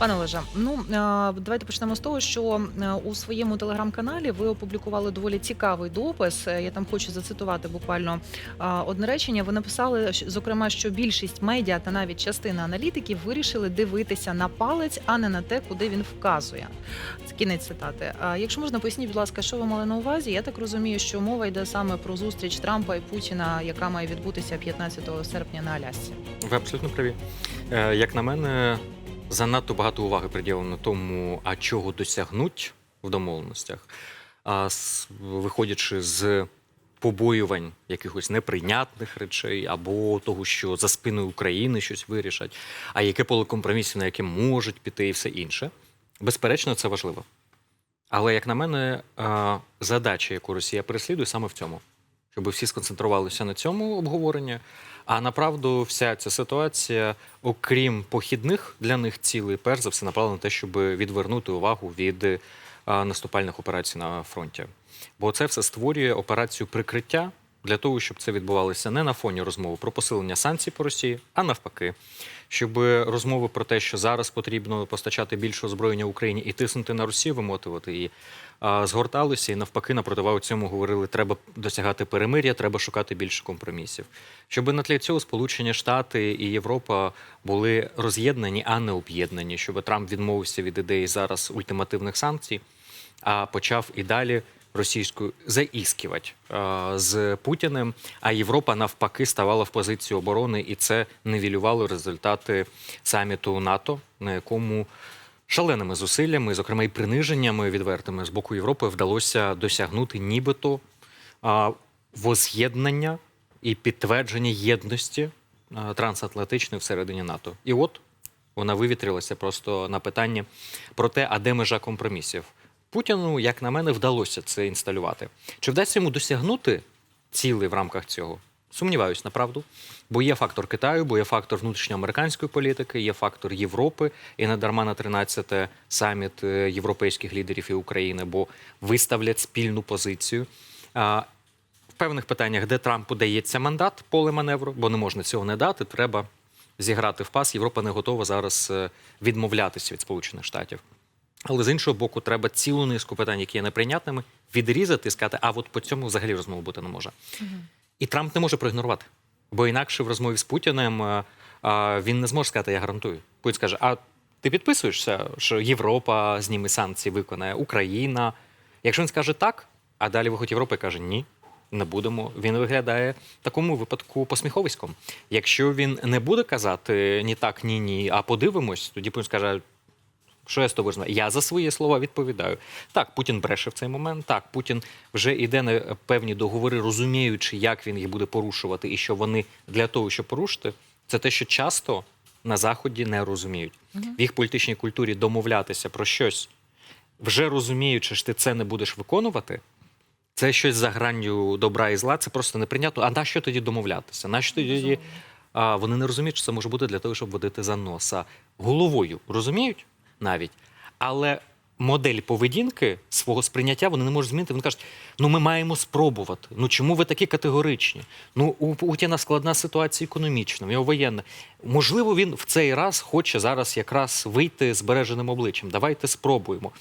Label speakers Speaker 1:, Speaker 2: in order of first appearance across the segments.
Speaker 1: Пане Олеже, ну е, давайте почнемо з того, що е, у своєму телеграм-каналі ви опублікували доволі цікавий допис. Е, Я там хочу зацитувати буквально одне речення. Ви написали, зокрема, що більшість медіа та навіть частина аналітиків вирішили дивитися на палець, а не на те, куди він вказує. Це кінець цитати. Якщо можна, поясніть, будь ласка, що ви мали на увазі? Я так розумію, що мова йде саме про зустріч Трампа і Путіна, яка має відбутися 15 серпня на Алясці.
Speaker 2: Ви абсолютно праві. Як на мене, занадто багато уваги приділено тому, а чого досягнуть в домовленостях, а виходячи з побоювань якихось неприйнятних речей або того, що за спиною України щось вирішать, а яке поле компромісів, на яке можуть піти, і все інше. Безперечно, це важливо. Але, як на мене, задача, яку Росія переслідує, саме в цьому, щоб всі сконцентрувалися на цьому обговоренні. А направду, вся ця ситуація, окрім похідних для них цілей, перш за все направлена на те, щоб відвернути увагу від е, наступальних операцій на фронті. Бо це все створює операцію прикриття для того, щоб це відбувалося не на фоні розмови про посилення санкцій по Росії, а навпаки, щоб розмови про те, що зараз потрібно постачати більше озброєння Україні і тиснути на Росію, вимотувати її, згорталися і навпаки на противагу цьому говорили, треба досягати перемир'я, треба шукати більше компромісів. Щоб на тлі цього Сполучені Штати і Європа були роз'єднані, а не об'єднані, щоб Трамп відмовився від ідеї зараз ультимативних санкцій, а почав і далі російською заісківати е, з Путіним. А Європа навпаки ставала в позицію оборони, і це нивелювало результати саміту НАТО, на якому шаленими зусиллями, зокрема і приниженнями відвертими з боку Європи, вдалося досягнути нібито воз'єднання і підтвердження єдності а, трансатлантичної всередині НАТО. І от вона вивітрилася просто на питанні про те, а де межа компромісів. Путіну, як на мене, вдалося це інсталювати. Чи вдасться йому досягнути цілей в рамках цього? Сумніваюсь, направду. Бо є фактор Китаю, бо є фактор внутрішньоамериканської політики, є фактор Європи, і не дарма на 13-те саміт е, європейських лідерів і України, бо виставлять спільну позицію. В певних питаннях, де Трампу дається мандат, поле маневру, бо не можна цього не дати, треба зіграти в пас. Європа не готова зараз е, відмовлятися від Сполучених Штатів. Але з іншого боку, треба цілу низку питань, які є неприйнятними, відрізати і сказати, а от по цьому взагалі розмови бути не може. І Трамп не може проігнорувати. Бо інакше в розмові з Путіним е, е, він не зможе сказати, я гарантую. Путін скаже: а ти підписуєшся, що Європа зніме санкції, виконає Україна. Якщо він скаже так, а далі виходить Європа і каже ні. Не будемо. Він виглядає в такому випадку посміховиськом. Якщо він не буде казати ні так, ні, ні, а подивимось, тоді Путін скаже, що я з тобою знаю? Я за свої слова відповідаю. Так, Путін бреше в цей момент. Так, Путін вже йде на певні договори, розуміючи, як він їх буде порушувати, і що вони для того, щоб порушити, це те, що часто на заході не розуміють. В їх політичній культурі домовлятися про щось, вже розуміючи, що ти це не будеш виконувати. Це щось за гранню добра і зла, це просто неприйнятно. А на що тоді домовлятися? На що тоді а, вони не розуміють, що це може бути для того, щоб водити за носа головою. Розуміють навіть, але модель поведінки свого сприйняття вони не можуть змінити. Вони кажуть: ну ми маємо спробувати. Ну чому ви такі категоричні? Ну у Путіна складна ситуація економічна, в нього воєнна. Можливо, він в цей раз хоче зараз якраз вийти з береженим обличчям. Давайте спробуємо.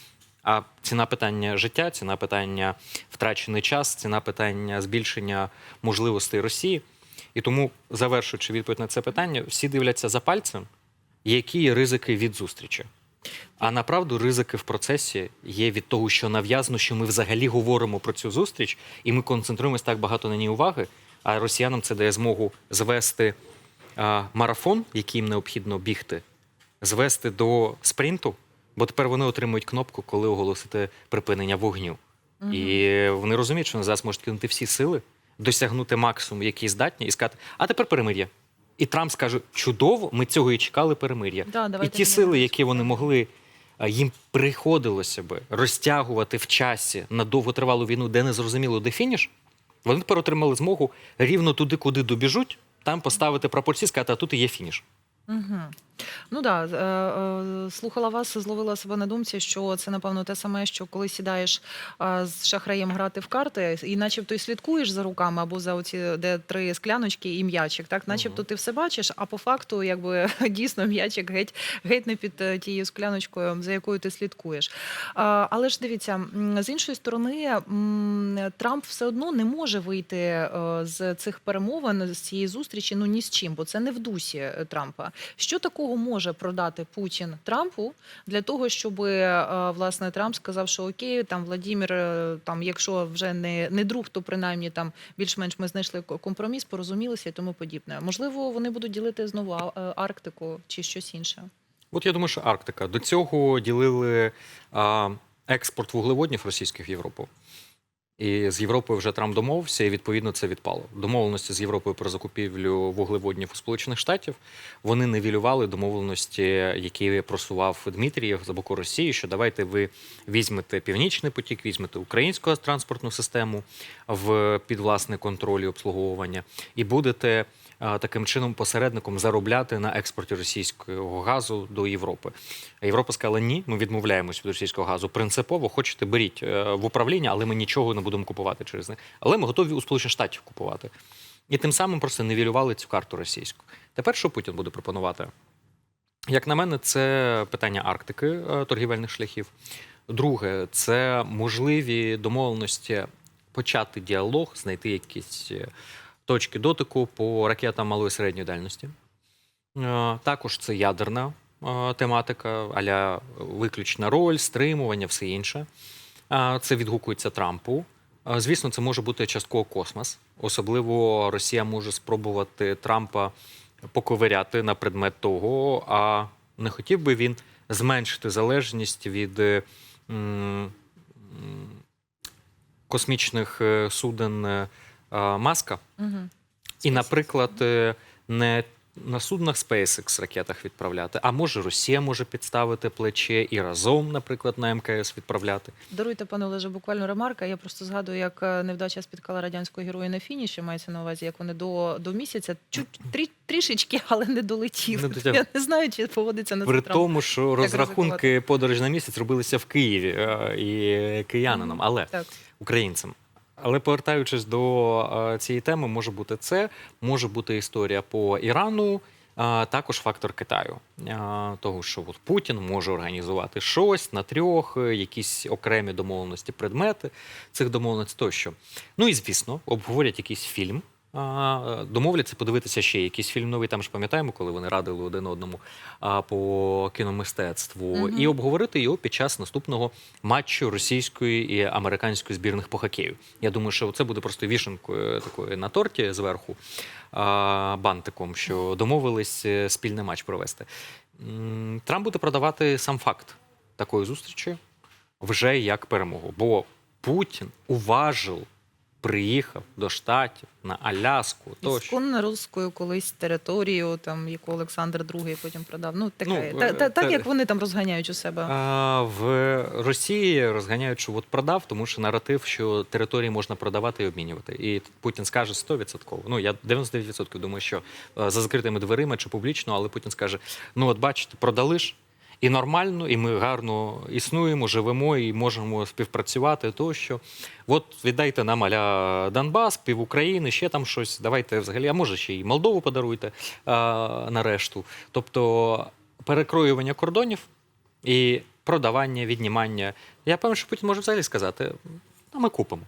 Speaker 2: А ціна питання життя, ціна питання втрачений час, ціна питання збільшення можливостей Росії. І тому, завершуючи відповідь на це питання, всі дивляться за пальцем, які ризики від зустрічі. А направду ризики в процесі є від того, що нав'язано, що ми взагалі говоримо про цю зустріч, і ми концентруємось так багато на ній уваги. А росіянам це дає змогу звести а, марафон, який їм необхідно бігти, звести до спринту, бо тепер вони отримують кнопку, коли оголосити припинення вогню. І вони розуміють, що вони зараз можуть кинути всі сили, досягнути максимум, який здатні, і сказати, а тепер перемир'я. І Трамп скаже: чудово, ми цього і чекали перемир'я.
Speaker 1: Да,
Speaker 2: і ті
Speaker 1: мені
Speaker 2: сили, які вони могли, їм приходилося би розтягувати в часі на довготривалу війну, де не зрозуміло, де фініш, вони тепер отримали змогу рівно туди, куди добіжуть, там поставити прапорці, сказати, а тут і є фініш.
Speaker 1: Угу. Ну да, е, е, слухала вас, зловила себе на думці, що це напевно те саме, що коли сідаєш е, з шахраєм грати в карти, і начебто і слідкуєш за руками або за оці, де три скляночки і м'ячик, так, начебто ти все бачиш, а по факту, якби дійсно м'ячик геть, геть не під е, тією скляночкою, за якою ти слідкуєш. Але ж дивіться, з іншої сторони, Трамп все одно не може вийти з цих перемовин, з цієї зустрічі, ну ні з чим, бо це не в дусі Трампа. Що такого може продати Путін Трампу для того, щоб е, власне Трамп сказав, що окей, там Владімір, е, там, якщо вже не, не друг, то принаймні там більш-менш ми знайшли компроміс, порозумілися і тому подібне. Можливо, вони будуть ділити знову е, Арктику чи щось інше.
Speaker 2: От я думаю, що Арктика. До цього ділили а, експорт вуглеводнів російських в Європу. І з Європою вже Трамп домовився, і відповідно це відпало. Домовленості з Європою про закупівлю вуглеводнів у Сполучених Штатів вони невілювали домовленості, які просував Дмитрієв з боку Росії. Що давайте ви візьмете північний потік, візьмете українську транспортну систему в під власний контроль і обслуговування, і будете таким чином посередником заробляти на експорті російського газу до Європи. Європа сказала: ні, ми відмовляємось від російського газу. Принципово хочете беріть е, в управління, але ми нічого не будемо купувати через них. Але ми готові у Сполучених Штатів купувати. І тим самим просто нівелювали цю карту російську. Тепер що Путін буде пропонувати? Як на мене, це питання Арктики, е, торгівельних шляхів. Друге, це можливі домовленості почати діалог, знайти якісь е, точки дотику по ракетам малої середньої дальності. Е, Також це ядерна е, тематика, аля виключна роль, стримування, все інше. Е, Це відгукується Трампу. Звісно, це може бути частково космос. Особливо Росія може спробувати Трампа поковиряти на предмет того, а не хотів би він зменшити залежність від космічних суден Маска.
Speaker 1: Угу.
Speaker 2: І, наприклад, е, не на суднах SpaceX ракетах відправляти, а може Росія може підставити плече і разом, наприклад, на МКС відправляти.
Speaker 1: Даруйте, пане Олеже, буквально ремарка. Я просто згадую, як е, невдача спіткала радянського героя на фініші. Мається на увазі, як вони до, до місяця чуть трі, трішечки, але не долетіли.
Speaker 2: Не.
Speaker 1: Я не знаю, чи поводиться на
Speaker 2: При тому, що розрахунки подорож на місяць робилися в Києві е, і киянинам, але
Speaker 1: Так.
Speaker 2: українцям. Але повертаючись до е, цієї теми, може бути це, може бути історія по Ірану. а також фактор Китаю, того, що от Путін може організувати щось на трьох, е, якісь окремі домовленості, предмети цих домовленостей тощо. Ну і звісно, обговорять якийсь фільм. Домовляться подивитися ще якийсь фільм новий. Там ж пам'ятаємо, коли вони радили один одному по кіномистецтву,
Speaker 1: Мгм.
Speaker 2: і обговорити його під час наступного матчу російської і американської збірних по хокею. Я думаю, що це буде просто вішенкою такою на торті зверху бантиком, що домовились е, спільний матч провести. Трамп буде продавати сам факт такої зустрічі вже як перемогу. Бо Путін уважив, приїхав до Штатів на Аляску. Тощо.
Speaker 1: Ісконно руською колись територію, там яку Олександр II потім продав. Ну таке
Speaker 2: Ну,
Speaker 1: та,
Speaker 2: е,
Speaker 1: та, так,
Speaker 2: та-
Speaker 1: як вони там розганяють у себе.
Speaker 2: А, в Росії розганяють, що от продав, тому що наратив, що території можна продавати і обмінювати. І Путін скаже 100%. Ну я 99% думаю, що е, за закритими дверима чи публічно, але Путін скаже: ну от бачите, продали ж. І нормально, і ми гарно існуємо, живемо і можемо співпрацювати. Тощо, от віддайте нам аля Донбас, пів України, ще там щось. Давайте взагалі, а може ще й Молдову подаруйте а, на решту. Тобто перекроювання кордонів і продавання, віднімання. Я певно, що Путін може взагалі сказати: а ми купимо.